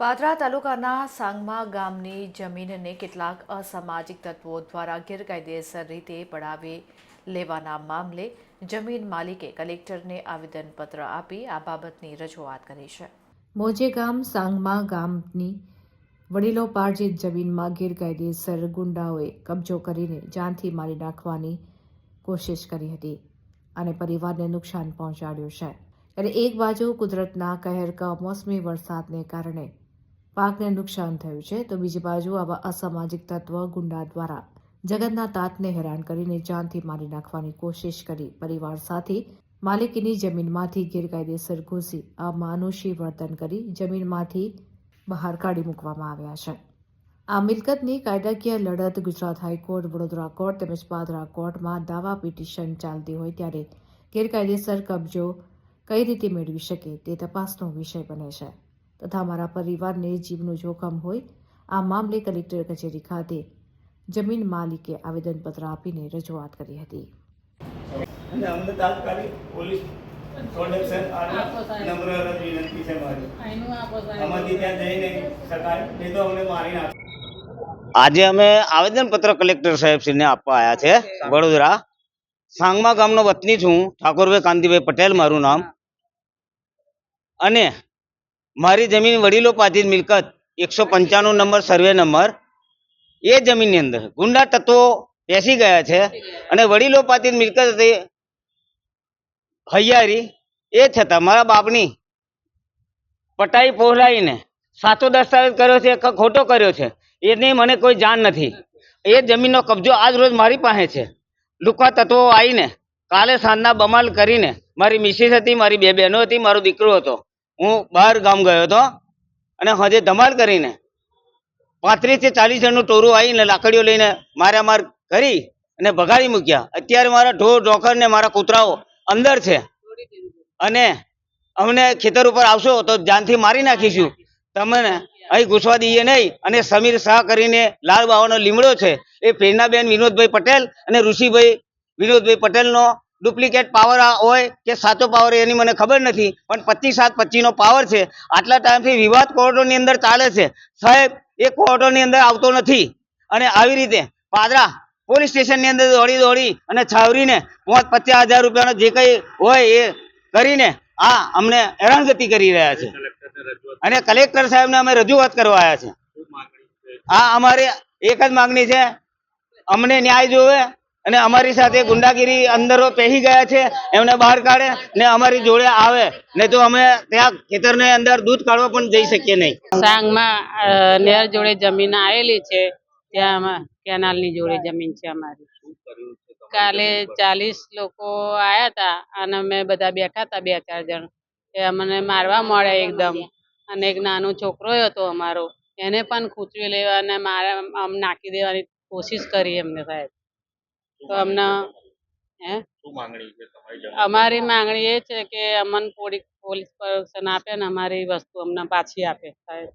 પાદરા તાલુકાના સાંગમા ગામની જમીનને કેટલાક અસામાજિક તત્વો દ્વારા ગેરકાયદેસર રીતે પડાવી લેવાના મામલે જમીન માલિકે કલેક્ટરને આવેદનપત્ર આપી આ બાબતની રજૂઆત કરી છે. મોજે ગામ, સાંગમા ગામની વડીલો પાર્જિત જમીનમાં ગેરકાયદેસર ગુંડાઓએ કબજો કરીને જાનથી મારી નાખવાની કોશિશ કરી હતી અને પરિવારને નુકસાન પહોંચાડ્યું છે. ત્યારે એક બાજુ કુદરતના કહેર કમોસમી વરસાદને કારણે પાકને નુકસાન થયું છે, તો બીજી બાજુ આવા અસામાજિક તત્વ ગુંડા દ્વારા જગતના તાતને હેરાન કરીને જાનથી મારી નાખવાની કોશિશ કરી. પરિવાર સાથે માલિકીની જમીનમાંથી ગેરકાયદેસર ઘૂસી અમાનુષી વર્તન કરી જમીનમાંથી બહાર કાઢી મૂકવામાં આવ્યા છે. આ મિલકતની કાયદાકીય લડત ગુજરાત હાઈકોર્ટ, વડોદરા કોર્ટ તેમજ પાદરા કોર્ટમાં દાવા પિટિશન ચાલતી હોય ત્યારે ગેરકાયદેસર કબજો કઈ રીતે મેળવી શકે તે તપાસનો વિષય બને છે. તથા મારા પરિવારને જીવનું જોખમ હોય આ મામલે કલેક્ટર કચેરી ખાતે જમીન માલિકે આવેદનપત્ર આપીને રજૂઆત કરી હતી અને અમને તાત્કાલિક પોલીસ પ્રોટેક્શન સાહેબ. નમ્ર અરજ વિનંતી છે મારી આઈનું આપો સાહેબ. આમાંથી ત્યાં જઈ શકાય નહીં તો અમને મારી નાખે આજે અમે આવેદનપત્ર કલેક્ટર સાહેબશ્રીને આપવા આવ્યા છે વડોદરા સાંગમા ગામનો વતની છું ઠાકોરભાઈ કાંતિભાઈ પટેલ મારું નામ અને મારી જમીન વડીલો પાથી મિલકત, એકસો પંચાણું નંબર સર્વે નંબર, એ જમીનની અંદર. ગુંડા તત્વો બેસી ગયા છે અને વડીલો પાથી મિલકત હતી. હૈયારી, એ છતાં મારા બાપની પટાઈ પહોળાઈને સાચો દસ્તાવેજ કર્યો છે કે ખોટો કર્યો છે, એની મને કોઈ જાણ નથી. એ જમીનનો કબજો આજ રોજ મારી પાસે છે. લુકા તત્વો આવીને કાલે સાંજના બમાલ કરીને મારી મિસિસ હતી, મારી બે બહેનો હતી, મારો દીકરો હતો. હું બહાર ગામ ગયો હતો અને હજે ધમાલ કરીને પાંત્રીસથી ચાલીસ જણનું ટોરું આવીને લાકડીઓ લઈને માર્યા માર કરી અને ભગાડી મૂક્યા. અત્યારે મારા ઢોર, ઢોકર ને મારા કૂતરાઓ અંદર છે. અને અમને ખેતર ઉપર આવશો તો જાનથી મારી નાખીશું. તમને અહીં ઘૂસવા દઈએ નહીં. અને સમીર શાહ કરીને લાલ બાવાનો લીમડો છે. એ પ્રેરણાબેન વિનોદભાઈ પટેલ અને ઋષિભાઈ વિનોદભાઈ પટેલનો ડુપ્લિકેટ પાવર હોય કે સાચો પાવર એની મને ખબર નથી, પણ પચીસ સાત પચીસનો પાવર છે. આટલા ટાઈમથી વિવાદ કોર્ટોની અંદર ચાલે છે. સાહેબ, એ કોર્ટોની અંદર આવતો નથી. અને આવી રીતે પાદરા પોલીસ સ્ટેશનની અંદર દોડી દોડી અને છાવરીને પાંચ પચાસ હજાર રૂપિયાનો જે કંઈ હોય એ કરીને આ અમને હેરાનગતિ કરી રહ્યા છે. અને કલેક્ટર સાહેબને અમે રજૂઆત કરવા આવ્યા છે. આ અમારે એક જ માંગણી છે. અમને ન્યાય જોવે અને અમારી સાથે ગુંડાગીરી અંદરો પહેરી ગયા છે, એમને બહાર કાઢે ને અમારી જોડે આવે. ને તો અમે ત્યાં ખેતરની અંદર દૂધ કાઢવા પણ જઈ શકીએ નહીં. સાંગમાં નહેર જોડે જમીન આવેલી છે ત્યાં કેનાલની જોડે જમીન છે અમારી. કાલે ચાલીસ લોકો આયા હતા અને અમે બધા બેઠા હતા બે ચાર જણ. એ અમને મારવા મળ્યા એકદમ. અને એક નાનો છોકરો હતો અમારો, એને પણ ખૂંચવી લેવા અને મારા, આમ નાખી દેવાની કોશિશ કરી એમને સાહેબ. તો અમને હે? અમારી માંગણી એ છે કે અમને પોલીસ પ્રોટેક્શન આપે ને અમારી વસ્તુ અમને પાછી આપે સાહેબ.